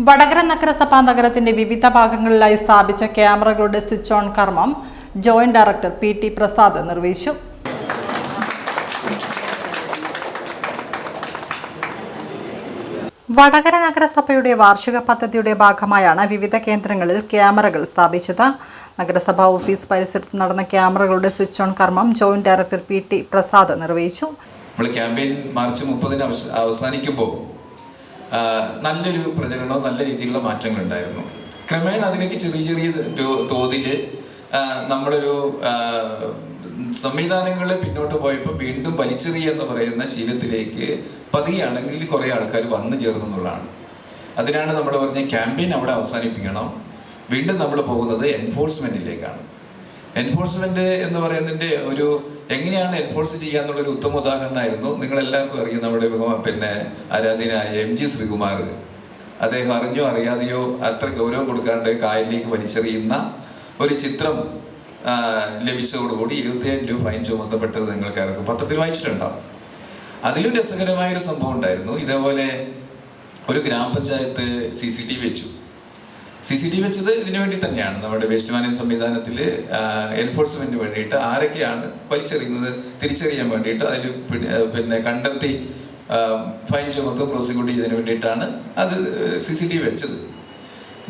വടകര നഗരസഭാ നഗരത്തിന്റെ വിവിധ ഭാഗങ്ങളിലായി സ്ഥാപിച്ച ക്യാമറകളുടെ സ്വിച്ച് ഓൺ കർമ്മം joint director P T Prasad നിർവഹിച്ചു. വടകര നഗരസഭയുടെ വാർഷിക പദ്ധതിയുടെ ഭാഗമായാണ് വിവിധ കേന്ദ്രങ്ങളിൽ ക്യാമറകൾ സ്ഥാപിച്ചത്. നഗരസഭാ ഓഫീസ് പരിസരത്ത് നടന്ന ക്യാമറകളുടെ സ്വിച്ച് ഓൺ കർമ്മം joint director P T Prasad നിർവഹിച്ചു. നമ്മൾ ക്യാമ്പയിൻ മാർച്ച് മുപ്പതിന് അവസ- അവസാനിക്കുമ്പോൾ നല്ലൊരു പ്രചരണവും നല്ല രീതിയിലുള്ള മാറ്റങ്ങൾ ഉണ്ടായിരുന്നു ക്രമേണ അതിലേക്ക് ചെറിയ ചെറിയ തോതിൽ നമ്മളൊരു സംവിധാനങ്ങളെ പിന്നോട്ട് പോയപ്പോൾ വീണ്ടും വലിച്ചെറിയ എന്ന് പറയുന്ന ശീലത്തിലേക്ക് പതിയാണെങ്കിൽ കുറേ ആൾക്കാർ വന്നു ചേർന്നു എന്നുള്ളതാണ്. അതിനാണ് നമ്മൾ പറഞ്ഞ ക്യാമ്പയിൻ അവിടെ അവസാനിപ്പിക്കണം. വീണ്ടും നമ്മൾ പോകുന്നത് എൻഫോഴ്സ്മെന്റിലേക്കാണ്. എൻഫോഴ്സ്മെന്റ് എന്ന് പറയുന്നതിന്റെ ഒരു എങ്ങനെയാണ് എൻഫോഴ്സ് ചെയ്യുക എന്നുള്ളൊരു ഉത്തമ ഉദാഹരണമായിരുന്നു. നിങ്ങൾ എല്ലാവർക്കും അറിയാം നമ്മുടെ പിന്നെ ആരാധനായ എം ജി ശ്രീകുമാർ. അദ്ദേഹം അറിഞ്ഞോ അറിയാതെയോ അത്ര ഗൗരവം കൊടുക്കാണ്ട് കായലിലേക്ക് വലിച്ചെറിയുന്ന ഒരു ചിത്രം ലഭിച്ചതോടുകൂടി ഇരുപത്തിയേഴ് രൂപ ഫൈൻ ചുമത്തപ്പെട്ടത് നിങ്ങൾക്ക് ആർക്കും പത്രത്തിൽ വായിച്ചിട്ടുണ്ടാവും അതിലും രസകരമായ ഒരു സംഭവം ഉണ്ടായിരുന്നു. ഇതേപോലെ ഒരു ഗ്രാമപഞ്ചായത്ത് സി സി ടി വി വെച്ചു. സി സി ടി വെച്ചത് ഇതിനു വേണ്ടി തന്നെയാണ്. നമ്മുടെ വേസ്റ്റ് മാനേജ് സംവിധാനത്തിൽ എൻഫോഴ്സ്മെന്റിന് വേണ്ടിയിട്ട് ആരൊക്കെയാണ് വലിച്ചെറിയുന്നത് തിരിച്ചറിയാൻ വേണ്ടിയിട്ട് അതിൽ പിന്നെ കണ്ടെത്തി ഫൈൻ ചുമത്തും പ്രോസിക്യൂട്ട് ചെയ്തതിന് വേണ്ടിയിട്ടാണ് അത് സി സി ടി വെച്ചത്.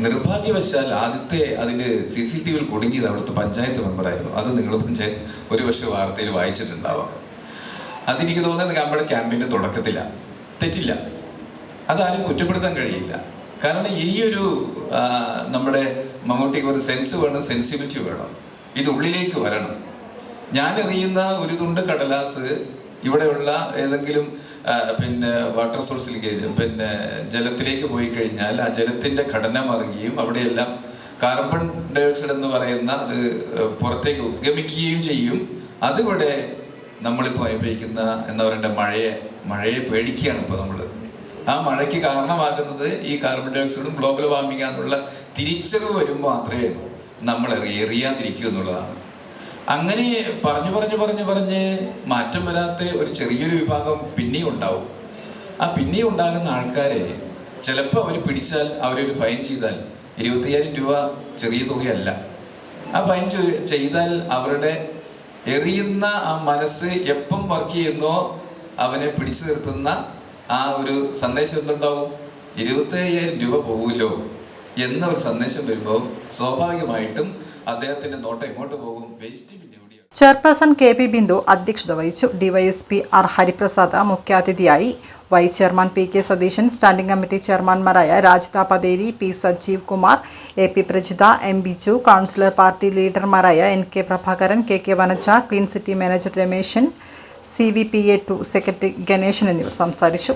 നിർഭാഗ്യവശാൽ ആദ്യത്തെ അതിൽ സി സി ടി വിയിൽ കുടുങ്ങിയത് അവിടുത്തെ പഞ്ചായത്ത് മെമ്പറായിരുന്നു. അത് നിങ്ങൾ പഞ്ചായത്ത് ഒരു വർഷം വാർത്തയിൽ വായിച്ചിട്ടുണ്ടാവാം. അതെനിക്ക് തോന്നുന്നത് നമ്മുടെ ക്യാമ്പിന്റെ തുടക്കത്തിലാണ് തെറ്റില്ല. അതാരും കുറ്റപ്പെടുത്താൻ കഴിയില്ല. കാരണം ഈ ഒരു നമ്മുടെ മമ്മൂട്ടിക്ക് ഒരു സെൻസ് വേണം സെൻസിബിലിറ്റി വേണം. ഇത് ഉള്ളിലേക്ക് വരണം. ഞാൻ എറിയുന്ന ഒരു തുണ്ട് കടലാസ് ഇവിടെയുള്ള ഏതെങ്കിലും പിന്നെ വാട്ടർ സോഴ്സിലേക്ക് പിന്നെ ജലത്തിലേക്ക് പോയി കഴിഞ്ഞാൽ ആ ജലത്തിന്റെ ഘടന മറിയുകയും അവിടെയെല്ലാം കാർബൺ ഡയോക്സൈഡ് എന്ന് പറയുന്ന അത് പുറത്തേക്ക് ഉദ്ഗമിക്കുകയും ചെയ്യും. അതിവിടെ നമ്മളിപ്പോൾ അനുഭവിക്കുന്ന എന്താ പറയണ്ട മഴയെ മഴയെ പേടിക്കുകയാണ് ഇപ്പോൾ നമ്മൾ ആ മഴയ്ക്ക് കാരണമാകുന്നത് ഈ കാർബൺ ഡൈ ഓക്സൈഡും ഗ്ലോബൽ വാർമിംഗ് എന്നുള്ള തിരിച്ചറിവ് വരുമ്പോൾ മാത്രമേ നമ്മൾ എറി- എറിയാതിരിക്കൂ എന്നുള്ളതാണ്. അങ്ങനെ പറഞ്ഞു പറഞ്ഞു പറഞ്ഞു പറഞ്ഞ് മാറ്റം വരാത്ത ഒരു ചെറിയൊരു വിഭാഗം പിന്നെയും ഉണ്ടാവും. ആ പിന്നെയും ഉണ്ടാകുന്ന ആൾക്കാരെ ചിലപ്പോൾ അവർ പിടിച്ചാൽ അവരൊരു ഫൈൻ ചെയ്താൽ ഇരുപത്തിയ്യായിരം രൂപ ചെറിയ തുകയല്ല. ആ ഫൈൻ ചെയ്താൽ അവരുടെ എറിയുന്ന ആ മനസ്സ് എപ്പം വർക്ക് ചെയ്യുന്നോ അവനെ പിടിച്ചു നിർത്തുന്ന ആ ഒരു സന്ദേശം എന്തുണ്ടാവും ഇരുപത്തി അയ്യായിരം രൂപ പോകുമല്ലോ എന്ന ഒരു സന്ദേശം വരുമ്പോൾ സ്വാഭാവികമായിട്ടും അദ്ദേഹത്തിന്റെ നോട്ടം എങ്ങോട്ട് പോകും? Waste chairperson K P Bindu അധ്യക്ഷത വഹിച്ചു. ഡിവൈഎസ്പി ആർ ഹരിപ്രസാദ് മുഖ്യാതിഥിയായി. Vice chairman P K Satheesan standing committee ചെയർമാൻമാരായ Rajitha Patheri P Sajeev Kumar A P Prajitha M Biju councillor party ലീഡർമാരായ N K Prabhakaran K K Vanaja clean city manager Rameshan C V P A to secretary Ganeshan എന്നിവർ സംസാരിച്ചു